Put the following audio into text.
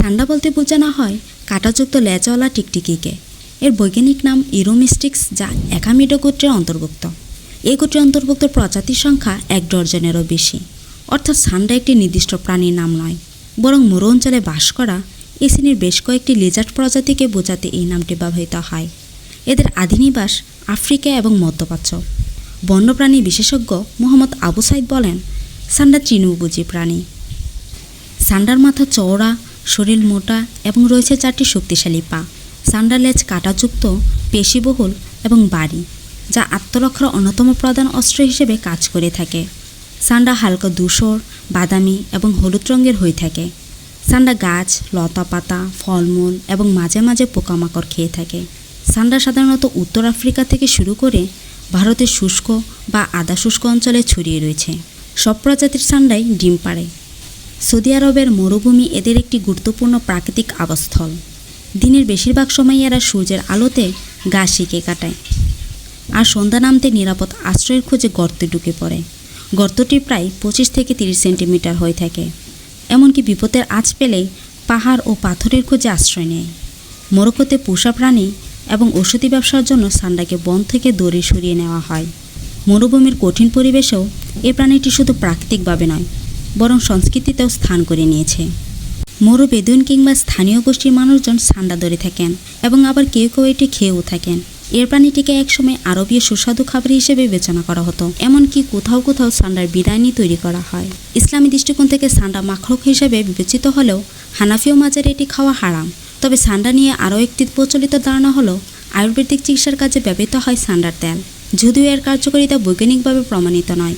সান্ডা বলতে বোঝানো হয় কাঁটাযুক্ত লেজওয়ালা টিকটিকিকে। এর বৈজ্ঞানিক নাম ইরোমিস্টিক্স যা একামিডো গোত্রের অন্তর্ভুক্ত। এই গোত্রের অন্তর্ভুক্ত প্রজাতির সংখ্যা এক ডজনেরও বেশি। অর্থাৎ সান্ডা একটি নির্দিষ্ট প্রাণীর নাম নয়, বরং মরু অঞ্চলে বাস করা এই শ্রেণির বেশ কয়েকটি লিজার্ড প্রজাতিকে বোঝাতে এই নামটি ব্যবহৃত হয়। এদের আদিনিবাস আফ্রিকা এবং মধ্যপ্রাচ্য। বন্যপ্রাণী বিশেষজ্ঞ মোহাম্মদ আবু সাইদ বলেন সান্ডা তৃণভোজী প্রাণী। সান্ডার মাথা চওড়া শরীর মোটা এবং রয়েছে চারটি শক্তিশালী পা। সান্ডার লেজ কাঁটাযুক্ত, পেশিবহুল এবং বাড়ি, যা আত্মরক্ষার অন্যতম প্রধান অস্ত্র হিসেবে কাজ করে থাকে। সান্ডা হালকা ধূসর, বাদামি এবং হলুদ রঙের হয়ে থাকে। সান্ডা গাছ, লতা পাতা, ফলমূল এবং মাঝে মাঝে পোকামাকড় খেয়ে থাকে। সান্ডা সাধারণত উত্তর আফ্রিকা থেকে শুরু করে ভারতের শুষ্ক বা আধা শুষ্ক অঞ্চলে ছড়িয়ে রয়েছে। সব প্রজাতির সান্ডাই ডিম পাড়ে। সৌদি আরবের মরুভূমি এদের একটি গুরুত্বপূর্ণ প্রাকৃতিক আবাসস্থল। দিনের বেশিরভাগ সময় এরা সূর্যের আলোতে গা শিকে কাটায়। আর সন্ধ্যা নামতে নিরাপদ আশ্রয়ের খোঁজে গর্তে ঢুকে পড়ে। গর্তটি প্রায় পঁচিশ থেকে তিরিশ সেন্টিমিটার হয়ে থাকে। এমনকি বিপদের আঁচ পেলে পাহাড় ও পাথরের খোঁজে আশ্রয় নেয়। মোরক্কোতে পোষা প্রাণী এবং ওষুধি ব্যবসার জন্য সান্ডাকে বন থেকে দড়ি সরিয়ে নেওয়া হয়। মরুভূমির কঠিন পরিবেশেও এ প্রাণীটি শুধু প্রাকৃতিকভাবে নয় বরং সংস্কৃতিতেও স্থান করে নিয়েছে। মরু বেদুইন কিংবা স্থানীয় গোষ্ঠীর মানুষজন সান্দা ধরে থাকেন এবং আবার কেউ কেউ এটি খেয়েও থাকেন। এর প্রাণীটিকে একসময় আরবীয় সুস্বাদু খাবার হিসেবে বিবেচনা করা হতো, এমনকি কোথাও কোথাও সান্ডার বিরিয়ানি তৈরি করা হয়। ইসলামী দৃষ্টিকোণ থেকে সান্ডা মাখরক হিসেবে বিবেচিত হলেও হানাফিও মাজারে এটি খাওয়া হারাম। তবে সান্ডা নিয়ে আরও একটি প্রচলিত ধারণা হলো, আয়ুর্বেদিক চিকিৎসার কাজে ব্যবহৃত হয় সান্ডার তেল। যদিও এর কার্যকারিতা বৈজ্ঞানিকভাবে প্রমাণিত নয়।